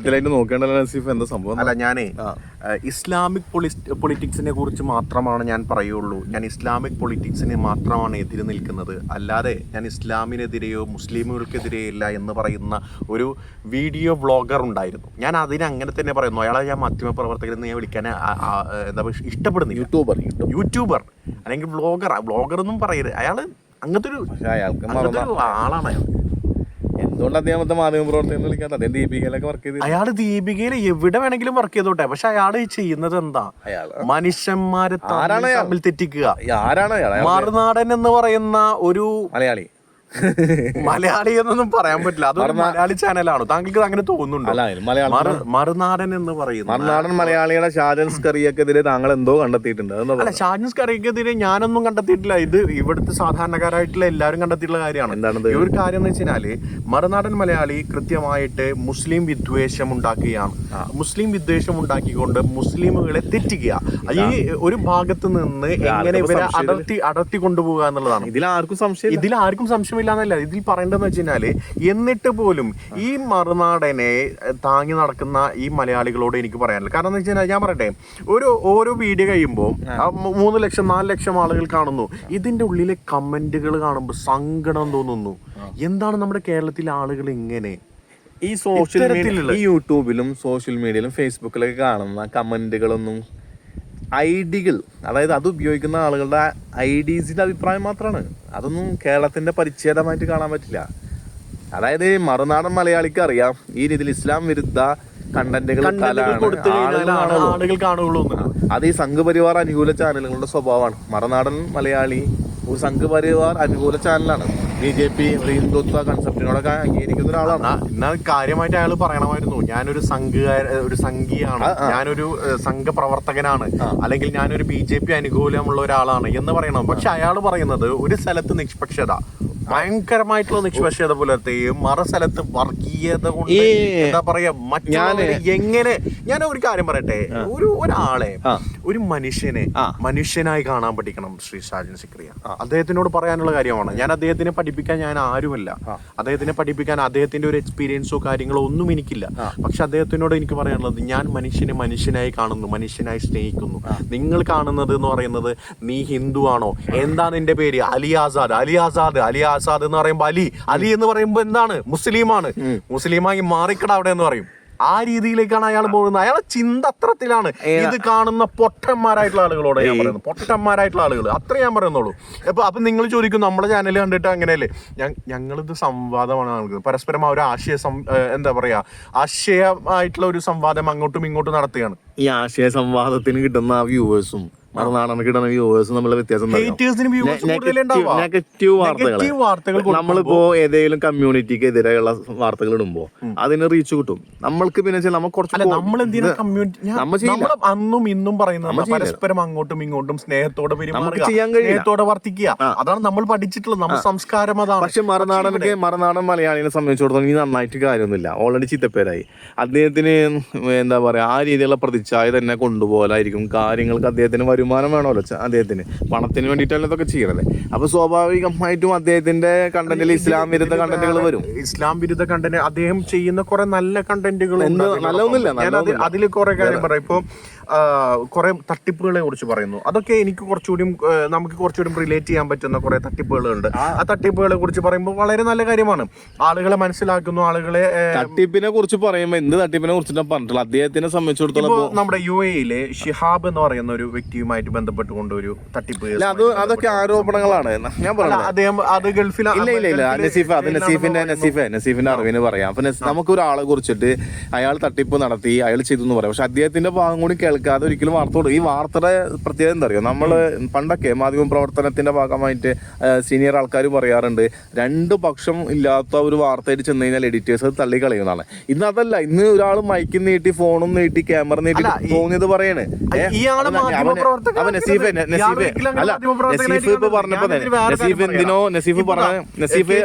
ഇതിലായിട്ട് നോക്കേണ്ടല്ലോ നസീഫ് എന്താ സംഭവം? അല്ല ഞാനേ ഇസ്ലാമിക് പൊളിറ്റിക്സിനെ കുറിച്ച് മാത്രമാണ് ഞാൻ പറയുള്ളൂ. ഞാൻ ഇസ്ലാമിക് പൊളിറ്റിക്സിനെ മാത്രമാണ് എതിര് നിൽക്കുന്നത്. അല്ലാതെ ഞാൻ ഇസ്ലാമിനെതിരെയോ മുസ്ലിമുകൾക്കെതിരെയോ ഇല്ല എന്ന് പറയുന്ന ഒരു വീഡിയോ വ്ളോഗർ ഉണ്ടായിരുന്നു. ഞാൻ അതിനെ അങ്ങനെ തന്നെ പറയുന്നു. അയാളെ ഞാൻ മാധ്യമ പ്രവർത്തകൻ എന്ന് ഞാൻ വിളിക്കാൻ എന്താ പറയുക ഇഷ്ടപ്പെടുന്നു യൂട്യൂബർ യൂട്യൂബർ. അല്ലെങ്കിൽ വ്ളോഗർ. വ്ളോഗർ എന്നും പറയരുത്. അയാൾ അങ്ങനത്തെ ഒരു ആളാണ് അയാൾ. എന്തുകൊണ്ട് അദ്ദേഹം മാധ്യമ പ്രവർത്തകൻ വിളിക്കാത്ത അദ്ദേഹം ദീപികയിലൊക്കെ വർക്ക് ചെയ്ത് അയാൾ ദീപികയിൽ എവിടെ വേണമെങ്കിലും വർക്ക് ചെയ്തോട്ടെ. പക്ഷെ അയാൾ ചെയ്യുന്നത് എന്താ? മനുഷ്യന്മാരെ തമ്മിൽ അയാൾ? തെറ്റിക്കുക. ആരാണ് അയാൾ അയാൾ മറുനാടൻ എന്ന് പറയുന്ന ഒരു മലയാളി. മലയാളി എന്നൊന്നും പറയാൻ പറ്റില്ല. അത് മലയാളി ചാനലാണ്. താങ്കൾക്ക് അങ്ങനെ തോന്നുന്നുണ്ടോ? മറുനാടൻ എന്ന് പറയുന്നത് മറുനാടൻ മലയാളിയുടെ ഷാജൻസ് കറിയക്കെതിരെ താങ്കൾ എന്തോ കണ്ടെത്തിയിട്ടുണ്ട് അല്ല ഷാജൻസ് കറിയക്കെതിരെ ഞാനൊന്നും കണ്ടെത്തിയിട്ടില്ല. ഇത് ഇവിടുത്തെ സാധാരണക്കാരായിട്ടുള്ള എല്ലാവരും കണ്ടെത്തിയിട്ടുള്ള കാര്യമാണ്. എന്താണ് ഈ ഒരു കാര്യം എന്ന് വെച്ചാൽ മറുനാടൻ മലയാളി കൃത്യമായിട്ട് മുസ്ലിം വിദ്വേഷം ഉണ്ടാക്കുകയാണ്. മുസ്ലിം വിദ്വേഷം ഉണ്ടാക്കിക്കൊണ്ട് മുസ്ലിമുകളെ തെറ്റിക്കുക. ഈ ഒരു ഭാഗത്ത് നിന്ന് എങ്ങനെ ഇവരെ അടർത്തി അടർത്തി കൊണ്ടുപോകുക എന്നുള്ളതാണ്. ഇതിൽ ആർക്കും സംശയം ഇതിൽ ആർക്കും സംശയമില്ലാന്നല്ല ഇതിൽ പറയേണ്ടതെന്ന് വെച്ച് കഴിഞ്ഞാൽ എന്നിട്ട് പോലും ഈ മറുനാടനെ താങ്ങി നടക്കുന്ന ഈ മലയാളികളോട് എനിക്ക് പറയാനില്ല. കാരണം എന്ന് വെച്ച് കഴിഞ്ഞാൽ ഞാൻ പറയട്ടെ ഒരു ഓരോ വീഡിയോ കഴിയുമ്പോൾ മൂന്ന് ലക്ഷം നാല് ലക്ഷം ആളുകൾ കാണുന്നു. ഇതിന്റെ ഉള്ളിലെ കമന്റുകൾ കാണുമ്പോൾ സങ്കടം തോന്നുന്നു. എന്താണ് നമ്മുടെ കേരളത്തിലെ ആളുകൾ ഇങ്ങനെ? ഈ സോഷ്യൽ മീഡിയ ഈ യൂട്യൂബിലും സോഷ്യൽ മീഡിയയിലും ഫേസ്ബുക്കിലൊക്കെ കാണുന്ന കമന്റുകളൊന്നും ഐഡികൾ അതായത് അത് ഉപയോഗിക്കുന്ന ആളുകളുടെ ഐ ഡീസിന്റെ അഭിപ്രായം മാത്രമാണ് അതൊന്നും കേരളത്തിന്റെ പരിച്ഛേദമായിട്ട് കാണാൻ പറ്റില്ല. അതായത് മറുനാടൻ മലയാളിക്ക് അറിയാം ഈ രീതിയിൽ ഇസ്ലാം വിരുദ്ധ കണ്ടന്റുകൾ ആളുകൾ. അത് ഈ സംഘപരിവാർ അനുകൂല ചാനലുകളുടെ സ്വഭാവമാണ്. മറുനാടൻ മലയാളി ഒരു സംഘപരിവാർ അനുകൂല ചാനലാണ്. ബി ജെ പി ഒരു ഹിന്ദുത്വ കൺസെപ്റ്റിനോടൊക്കെ അംഗീകരിക്കുന്ന ഒരാളാണ്. എന്നാ എന്നാ കാര്യമായിട്ട് അയാൾ പറയണമായിരുന്നു. ഞാനൊരു സംഘകാര ഒരു സംഘിയാണ്. ഞാനൊരു സംഘപ്രവർത്തകനാണ്. അല്ലെങ്കിൽ ഞാനൊരു ബി ജെ പി അനുകൂലമുള്ള ഒരാളാണ് എന്ന് പറയണം. പക്ഷെ അയാൾ പറയുന്നത് ഒരു സ്ഥലത്ത് നിഷ്പക്ഷത. ഭയങ്കരമായിട്ടുള്ള നിഷ്പക്ഷത പുലർത്തുകയും മറ സ്ഥലത്ത് വർഗീയത കൊണ്ട് എന്താ പറയാ മറ്റുള്ളവരെ എങ്ങനെ ഞാൻ ഒരു കാര്യം പറയട്ടെ. ഒരു ഒരാളെ ഒരു മനുഷ്യനെ മനുഷ്യനായി കാണാൻ പഠിക്കണം ശ്രീ ഷാജൻ സിക്രിയ. അദ്ദേഹത്തിനോട് പറയാനുള്ള കാര്യമാണ്. ഞാൻ അദ്ദേഹത്തിനെ പഠിപ്പിക്കാൻ ഞാൻ ആരുമല്ല. അദ്ദേഹത്തിനെ പഠിപ്പിക്കാൻ അദ്ദേഹത്തിന്റെ ഒരു എക്സ്പീരിയൻസോ കാര്യങ്ങളോ ഒന്നും എനിക്കില്ല. പക്ഷെ അദ്ദേഹത്തിനോട് എനിക്ക് പറയാനുള്ളത് ഞാൻ മനുഷ്യനെ മനുഷ്യനായി കാണുന്നു മനുഷ്യനായി സ്നേഹിക്കുന്നു. നിങ്ങൾ കാണുന്നത് എന്ന് പറയുന്നത് നീ ഹിന്ദു ആണോ എന്താ നിന്റെ പേര്? അലി ആസാദ് അലി ആസാദ് അലി ആസാദ് എന്ന് പറയുമ്പോ അലി. അലി എന്ന് പറയുമ്പോ എന്താണ്? മുസ്ലിമാണ്. മുസ്ലിമായി മാറിക്കട അവിടെ എന്ന് പറയും. ആ രീതിയിലേക്കാണ് അയാൾ പോകുന്നത്. അയാളെ ചിന്ത അത്രത്തിലാണ്. ഇത് കാണുന്ന പൊട്ടന്മാരായിട്ടുള്ള ആളുകളോട് ഞാൻ പറയുന്നത്. പൊട്ടന്മാരായിട്ടുള്ള ആളുകൾ. അത്ര ഞാൻ പറയുന്നുള്ളൂ. അപ്പൊ അപ്പൊ നിങ്ങൾ ചോദിക്കും നമ്മുടെ ചാനൽ കണ്ടിട്ട് അങ്ങനെയല്ലേ? ഞങ്ങളിത് സംവാദമാണ് നടക്കുന്നത് പരസ്പരം ആ ഒരു ആശയ എന്താ പറയാ ആശയമായിട്ടുള്ള ഒരു സംവാദം അങ്ങോട്ടും ഇങ്ങോട്ടും നടത്തുകയാണ്. ഈ ആശയ സംവാദത്തിന് കിട്ടുന്ന വ്യൂവേഴ്സും മറുനാടന് കിട്ടുന്ന വ്യൂവേഴ്സും നമ്മളെ വ്യത്യാസം നെഗറ്റീവ് വാർത്തകൾ നമ്മളിപ്പോ ഏതെങ്കിലും കമ്മ്യൂണിറ്റിക്ക് എതിരെയുള്ള വാർത്തകൾ ഇടുമ്പോ അതിന് റീച്ച് കിട്ടും. നമ്മൾക്ക് പിന്നെ നമ്മൾ കുറച്ച് നമ്മൾ നമ്മൾ അന്നും ഇന്നും പറയുന്നത് പരസ്പരം അങ്ങോട്ടും ഇങ്ങോട്ടും സ്നേഹത്തോടെ സ്നേഹത്തോടെ വർത്തിക്കുക. അതാണ് നമ്മൾ പഠിച്ചിട്ടുള്ളത്. നമ്മുടെ സംസ്കാരം അതാണ്. പക്ഷെ മറുനാടനൊക്കെ മറുനാടൻ മലയാളിനെ സംബന്ധിച്ചിടത്തോളം ഈ നന്നായിട്ട് കാര്യമൊന്നുമില്ല. ഓൾറെഡി ചിത്തപ്പേരായി. അദ്ദേഹത്തിന് എന്താ പറയാ ആ രീതിയിലുള്ള പ്രതിച്ഛായ തന്നെ കൊണ്ടുപോകലായിരിക്കും. കാര്യങ്ങൾക്ക് അദ്ദേഹത്തിന് വരുമാനം വേണമല്ലോ അദ്ദേഹത്തിന്. പണത്തിന് വേണ്ടിയിട്ടല്ല ഇതൊക്കെ ചെയ്യണത്. അപ്പൊ സ്വാഭാവികമായിട്ടും അദ്ദേഹത്തിന്റെ കണ്ടന്റിൽ ഇസ്ലാം വിരുദ്ധ കണ്ടന്റുകൾ വരും. ഇസ്ലാം വിരുദ്ധ കണ്ടന്റ് അദ്ദേഹം ചെയ്യുന്ന കുറെ നല്ല കണ്ടന്റുകൾ നല്ലതൊന്നുമില്ല. അതിൽ കുറെ കാര്യം പറയാം. ഇപ്പൊ കുറെ തട്ടിപ്പുകളെ കുറിച്ച് പറയുന്നു. അതൊക്കെ എനിക്ക് കുറച്ചുകൂടി നമുക്ക് കുറച്ചുകൂടി റിലേറ്റ് ചെയ്യാൻ പറ്റുന്ന കുറേ തട്ടിപ്പുകളുണ്ട്. ആ. തട്ടിപ്പുകളെ കുറിച്ച് പറയുമ്പോൾ വളരെ നല്ല കാര്യമാണ്. ആളുകളെ മനസ്സിലാക്കുന്നു ആളുകളെ തട്ടിപ്പിനെ കുറിച്ച് പറയുമ്പോൾ എന്ത് തട്ടിപ്പിനെ കുറിച്ചിട്ടാണ് പറഞ്ഞിട്ടുള്ളത്? അദ്ദേഹത്തിനെ സംബന്ധിച്ചിടത്തോളം നമ്മുടെ യു എയിലെ ഷിഹാബ് എന്ന് പറയുന്ന ഒരു വ്യക്തിയുമായിട്ട് ബന്ധപ്പെട്ടുകൊണ്ട് ഒരു തട്ടിപ്പ് അത് അതൊക്കെ ആരോപണങ്ങളാണ്. ഞാൻ പറഞ്ഞു അദ്ദേഹം അത് ഗൾഫിൽ ഇല്ല ഇല്ല ഇല്ല. നസീഫ് അത് നസീഫിന്റെ നസീഫെ നസീഫിന്റെ അറിവിന് പറയാം. അപ്പൊ നമുക്ക് ഒരാളെ കുറിച്ചിട്ട് അയാൾ തട്ടിപ്പ് നടത്തി അയാൾ ചെയ്തു എന്ന് പറയാം. പക്ഷെ അദ്ദേഹത്തിന്റെ ഭാഗം കൂടി കേൾക്കാതെ ഒരിക്കലും വാർത്ത കൊടുക്കും ഈ വാർത്തയുടെ പ്രത്യേകത എന്താ അറിയോ? നമ്മൾ പണ്ടൊക്കെ മാധ്യമ പ്രവർത്തനത്തിന്റെ ഭാഗമായിട്ട് സീനിയർ ആൾക്കാർ പറയാറുണ്ട് രണ്ട് പക്ഷം ഇല്ലാത്ത ഒരു വാർത്തയായിട്ട് ചെന്ന് കഴിഞ്ഞാൽ എഡിറ്റേഴ്സ് അത് തള്ളിക്കളയുന്നതാണ്. ഇന്ന് അതല്ല ഇന്ന് ഒരാൾ മൈക്കും നീട്ടി ഫോണും നീട്ടി ക്യാമറ നീട്ടി തോന്നിയത് പറയണേ. നസീഫ് നസീഫ് അല്ല നസീഫ് ഇപ്പൊ. പറഞ്ഞപ്പോ നസീഫ് എന്തിനോ നസീഫ് പറഞ്ഞ നസീഫ്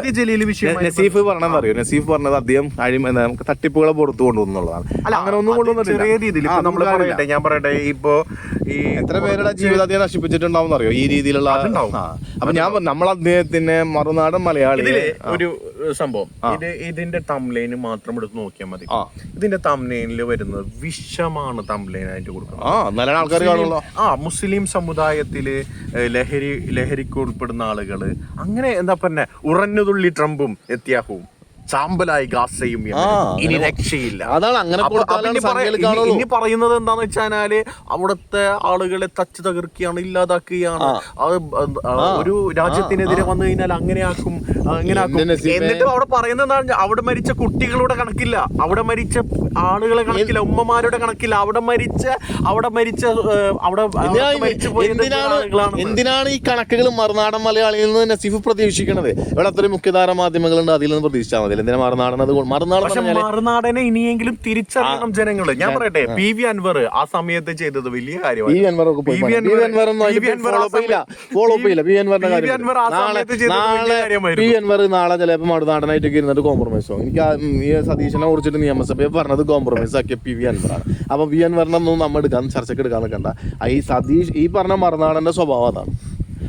നസീഫ് അറിയോ? നസീഫ് പറഞ്ഞത് അദ്ദേഹം അഴിമ തട്ടിപ്പുകളെ പുറത്തു കൊണ്ടുവന്നുള്ളതാണ് അങ്ങനെ ഒന്നും കൊണ്ടുവന്നിട്ടില്ല. ചെറിയ രീതിയിൽ ഞാൻ പറയട്ടെ ഇപ്പൊ ഈ എത്ര പേരുടെ ജീവിതത്തെ നശിപ്പിച്ചിട്ടുണ്ടാവും അറിയോ ഈ രീതിയിലുള്ള. അപ്പൊ ഞാൻ നമ്മൾ അദ്ദേഹത്തിന് മറുനാടൻ മലയാളി ഒരു സംഭവം. ഇത് ഇതിന്റെ തംലൈന് മാത്രം എടുത്ത് നോക്കിയാൽ മതി. ഇതിന്റെ തംലൈനിൽ വരുന്നത് വിഷമാണ് തംലൈനായിട്ട് കൊടുക്കുന്നത്. ആ നല്ല ആൾക്കാർ കാണുള്ളൂ ആ മുസ്ലിം സമുദായത്തിൽ ലഹരി ലഹരിക്ക് ഉൾപ്പെടുന്ന ആളുകൾ അങ്ങനെ എന്താ പറഞ്ഞ ഉറഞ്ഞുതുള്ളി ട്രംപും എത്തിയാഹുവും ചാമ്പലായി ഗാസയും. ഇനി രക്ഷയില്ല. അതാണ് അങ്ങനെ ഇനി പറയുന്നത് എന്താന്ന് വെച്ചാൽ അവിടുത്തെ ആളുകളെ തച്ചു തകർക്കുകയാണ് ഇല്ലാതാക്കുകയാണ്. അത് ഒരു രാജ്യത്തിനെതിരെ വന്നു കഴിഞ്ഞാൽ അങ്ങനെയാക്കും അങ്ങനെയാക്കും എന്നിട്ടും അവിടെ പറയുന്നത് എന്താ വെച്ചാ അവിടെ മരിച്ച കുട്ടികളുടെ കണക്കില്ല. അവിടെ മരിച്ച ആളുകളെ കണക്കില്ല ഉമ്മമാരുടെ കണക്കില്ല. അവിടെ മരിച്ച അവിടെ മരിച്ച അവിടെ എന്തിനാണ് ഈ കണക്കുകൾ മറുനാടൻ മലയാളിയിൽ നിന്ന് നസീഫ് പ്രതീക്ഷിക്കുന്നത് ഇവിടെ അത്രയും മുഖ്യധാര മാധ്യമങ്ങളുണ്ട് അതിൽ നിന്ന് പ്രതീക്ഷിച്ചാൽ മതി. എന്തിനാ മറുനാടൻ അത് മറുനാടൻ മറുനാടനെ ഇനിയെങ്കിലും തിരിച്ചറിയണം ജനങ്ങൾ. ഞാൻ പറയട്ടെ പി വി അൻവർ ആ സമയത്ത് ചെയ്തത് വലിയ കാര്യമാണ് പി വി പണി. പി വി അൻവർ ഒന്നും പി വി അൻവർ follow ആ up ചെയ്യില്ല. സമയത്ത് follow ചെയ്യില്ല. പി അൻവറിന്റെ കാര്യം. നാളെ പി അൻവർ നാളെ ചിലപ്പോൾ മറുനാടനായിട്ടൊക്കെ ഇരുന്നിട്ട് കോംപ്രമൈസ് ആവും. എനിക്ക് ഈ സതീശനെ കുറിച്ചിട്ട് നിയമസഭയെ പറഞ്ഞത് കോംപ്രമൈസ് ആക്കിയ പി വി അൻവറാണ് അപ്പൊ പി അൻവറിനൊന്നും നമ്മൾ എടുക്കാൻ ചർച്ചയ്ക്ക് എടുക്കാൻ നിൽക്കണ്ട. ഈ സതീഷ് ഈ പറഞ്ഞ മറുനാടന്റെ സ്വഭാവം അതാണ്.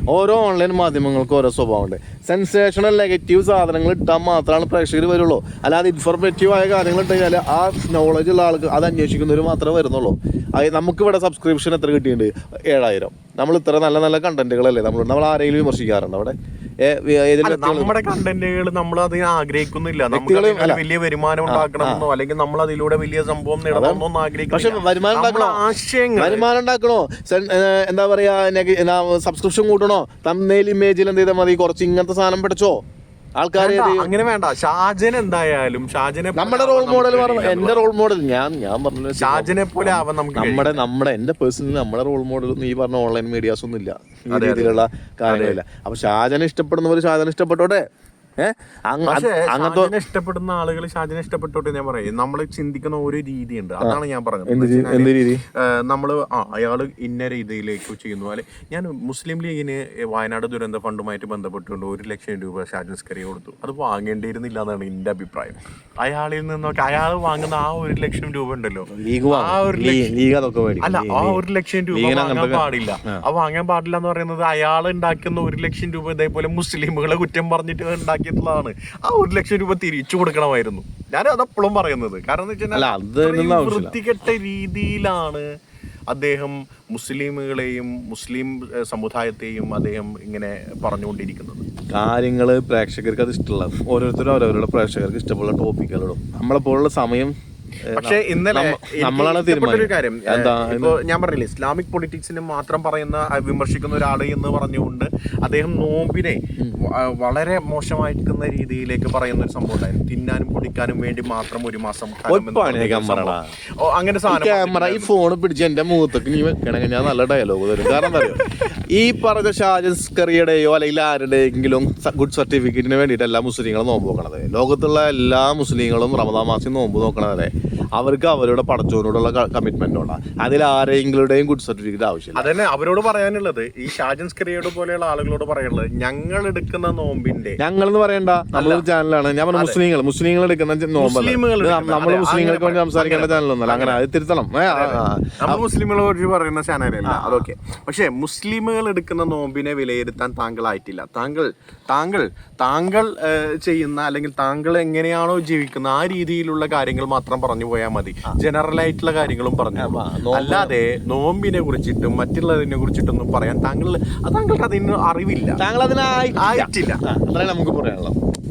ഓരോ ഓൺലൈൻ മാധ്യമങ്ങൾക്കും ഓരോ സ്വഭാവമുണ്ട്. സെൻസേഷണൽ നെഗറ്റീവ് സാധനങ്ങൾ ഇട്ടാൽ മാത്രമാണ് പ്രേക്ഷകർ വരുള്ളൂ. അല്ലാതെ ഇൻഫോർമേറ്റീവ് ആയ കാര്യങ്ങൾ ഇട്ട് കഴിഞ്ഞാൽ ആ നോളജ് ഉള്ള ആൾക്ക് അത് അന്വേഷിക്കുന്നവർ മാത്രമേ വരുന്നുള്ളൂ. അത് നമുക്കിവിടെ സബ്സ്ക്രിപ്ഷൻ എത്ര കിട്ടിയിട്ടുണ്ട്? ഏഴായിരം. നമ്മൾ ഇത്ര നല്ല നല്ല കണ്ടന്റുകളല്ലേ നമ്മൾ നമ്മൾ ആരെങ്കിലും വിമർശിക്കാറുണ്ട് അവിടെ? നമ്മുടെ കണ്ടന്റുകൾ നമ്മൾ അതിന് ആഗ്രഹിക്കുന്നില്ല. നമുക്ക്. വലിയ വരുമാനം ഉണ്ടാക്കണമെന്നോ അല്ലെങ്കിൽ നമ്മൾ അതിലൂടെ വലിയ സംഭവം നേടണമെന്നോ ആഗ്രഹിക്കുന്നു ആശയങ്ങൾ വരുമാനം ഉണ്ടാക്കണോ? എന്താ പറയാ സബ്സ്ക്രിപ്ഷൻ കൂട്ടണോ? തമ്മിൽ ഇമേജിൽ എന്ത് ചെയ്താൽ മതി? കുറച്ച് ഇങ്ങനത്തെ സാധനം പഠിച്ചോ ആൾക്കാർ അങ്ങനെ വേണ്ട. ഷാജൻ എന്തായാലും ഷാജനെ നമ്മുടെ റോൾ മോഡൽ. എന്റെ റോൾ മോഡൽ ഞാൻ ഞാൻ പറഞ്ഞു ഷാജനെ പോലെ ആവാൻ നമുക്ക് നമ്മുടെ നമ്മുടെ എന്റെ പേഴ്സണലി നമ്മുടെ റോൾ മോഡൽ ഈ പറഞ്ഞ ഓൺലൈൻ മീഡിയാസ് ഒന്നും ഇല്ല. ഈ രീതിയിലുള്ള കാര്യങ്ങളില്ല. അപ്പൊ ഷാജനെ ഇഷ്ടപ്പെടുന്നവർ ഷാജനെ ഇഷ്ടപ്പെട്ടോട്ടെ? അങ്ങനത്തെ ഇഷ്ടപ്പെടുന്ന ആളുകൾ ഷാജിനെ ഇഷ്ടപ്പെട്ടോട്ടെ ഞാൻ പറയും. നമ്മൾ ചിന്തിക്കുന്ന ഒരു രീതിയുണ്ട്. അതാണ് ഞാൻ പറഞ്ഞത്. നമ്മൾ ആ അയാൾ ഇന്ന രീതിയിലേക്ക് ചെയ്യുന്നു. അല്ലെ ഞാൻ മുസ്ലിം ലീഗിന് വയനാട് ദുരന്ത ഫണ്ടുമായിട്ട് ബന്ധപ്പെട്ടുകൊണ്ട് ഒരു ലക്ഷം രൂപ ഷാജി സ്കറിയ കൊടുത്തു. അത് വാങ്ങേണ്ടിയിരുന്നില്ല എന്നാണ് എന്റെ അഭിപ്രായം. അയാളിൽ നിന്നൊക്കെ അയാൾ വാങ്ങുന്ന ആ ഒരു ലക്ഷം രൂപ ഉണ്ടല്ലോ. ആ ഒരു അല്ല ആ ഒരു ലക്ഷം രൂപ വാങ്ങാൻ പാടില്ല. ആ. വാങ്ങാൻ പാടില്ല എന്ന് പറയുന്നത് അയാൾ ഉണ്ടാക്കുന്ന ഒരു ലക്ഷം രൂപ ഇതേപോലെ മുസ്ലിമുകളെ കുറ്റം പറഞ്ഞിട്ട് ഉണ്ടാക്കിയിട്ടുള്ളതാണ് ആ ഒരു ലക്ഷം രൂപ തിരിച്ചു കൊടുക്കണമായിരുന്നു. ഞാൻ അതപ്പോഴും പറയുന്നത്. കാരണം എന്ന് വെച്ചാൽ. വൃത്തികെട്ട രീതിയിലാണ് അദ്ദേഹം മുസ്ലിമുകളെയും മുസ്ലിം സമുദായത്തെയും അദ്ദേഹം ഇങ്ങനെ പറഞ്ഞുകൊണ്ടിരിക്കുന്നത്. കാര്യങ്ങൾ പ്രേക്ഷകർക്ക് അത് ഇഷ്ടമുള്ള ഓരോരുത്തരും അവരവരുടെ പ്രേക്ഷകർക്ക് ഇഷ്ടമുള്ള ടോപ്പിക്കുകളിടും നമ്മളെപ്പോലുള്ള സമയം പക്ഷേ ഇന്നലെ നമ്മളാണ് ഒരു കാര്യം. ഇപ്പോ ഞാൻ പറഞ്ഞില്ലേ ഇസ്ലാമിക് പൊളിറ്റിക്സിനെ മാത്രം പറയുന്ന വിമർശിക്കുന്ന ഒരാൾ എന്ന് പറഞ്ഞുകൊണ്ട് അദ്ദേഹം നോമ്പിനെ വളരെ മോശമായിരിക്കുന്ന രീതിയിലേക്ക് പറയുന്ന ഒരു സംഭവം ഉണ്ടായിരുന്നു. തിന്നാനും കുടിക്കാനും വേണ്ടി മാത്രം ഒരു മാസം അങ്ങനെ ക്യാമറ ഈ ഫോൺ പിടിച്ച് എന്റെ മുഖത്തേക്ക് നീ വെക്കണമെങ്കിൽ ഞാൻ നല്ല ഡയലോഗ് തരും. കാരണം? ഈ പറഞ്ഞ ഷാജസ്കറിയുടെയോ അല്ലെങ്കിൽ ആരുടെയെങ്കിലും ഗുഡ് സർട്ടിഫിക്കറ്റിന് വേണ്ടിയിട്ട് എല്ലാ മുസ്ലിങ്ങളും നോമ്പ് നോക്കണത് ലോകത്തുള്ള എല്ലാ മുസ്ലിങ്ങളും റമദാ മാസം നോമ്പ് നോക്കണതല്ലേ? അവർക്ക് അവരുടെ പടച്ചോനോടുള്ള കമ്മിറ്റ്മെന്റ് ഉള്ള. അതിൽ ആരെങ്കിലുടെയും ഗുഡ് സർട്ടിഫിക്കറ്റ് ആവശ്യമില്ല. അതന്നെ അവരോട് പറയാനുള്ളത് ഈ ഷാജൻ സ്ക്രിയോട് പോലെയുള്ള ആളുകളോട് പറയാനുള്ളത് ഞങ്ങൾ എടുക്കുന്ന നോമ്പിന്റെ ഞങ്ങൾ എന്ന് പറയണ്ട നമ്മളൊരു ചാനലാണ് ഞാൻ പറഞ്ഞ മുസ്ലിങ്ങൾ മുസ്ലിങ്ങൾ എടുക്കുന്ന നോമ്പ് നമ്മൾ മുസ്ലിങ്ങൾക്ക് വേണ്ടി സംസാരിക്കേണ്ട ചാനലൊന്നുമല്ല അങ്ങനെ അത് തിരുത്തണം. മുസ്ലിമുകളെ കുറിച്ച് പറയുന്ന ചാനലല്ല അതൊക്കെ പക്ഷേ മുസ്ലിമുകൾ എടുക്കുന്ന നോമ്പിനെ വിലയിരുത്താൻ താങ്കൾ ആയിട്ടില്ല താങ്കൾ താങ്കൾ താങ്കൾ ചെയ്യുന്ന അല്ലെങ്കിൽ താങ്കൾ എങ്ങനെയാണോ ജീവിക്കുന്ന ആ രീതിയിലുള്ള കാര്യങ്ങൾ മാത്രം പറഞ്ഞു പോയാൽ മതി. ജനറൽ ആയിട്ടുള്ള കാര്യങ്ങളും പറഞ്ഞു അല്ലാതെ നോമ്പിനെ കുറിച്ചിട്ടും മറ്റുള്ളതിനെ കുറിച്ചിട്ടൊന്നും പറയാൻ താങ്കൾ താങ്കൾക്ക് അതിന് അറിവില്ല. താങ്കൾ അതിനായിട്ടില്ല അത്രേ നമുക്ക് പറയാനുള്ളത്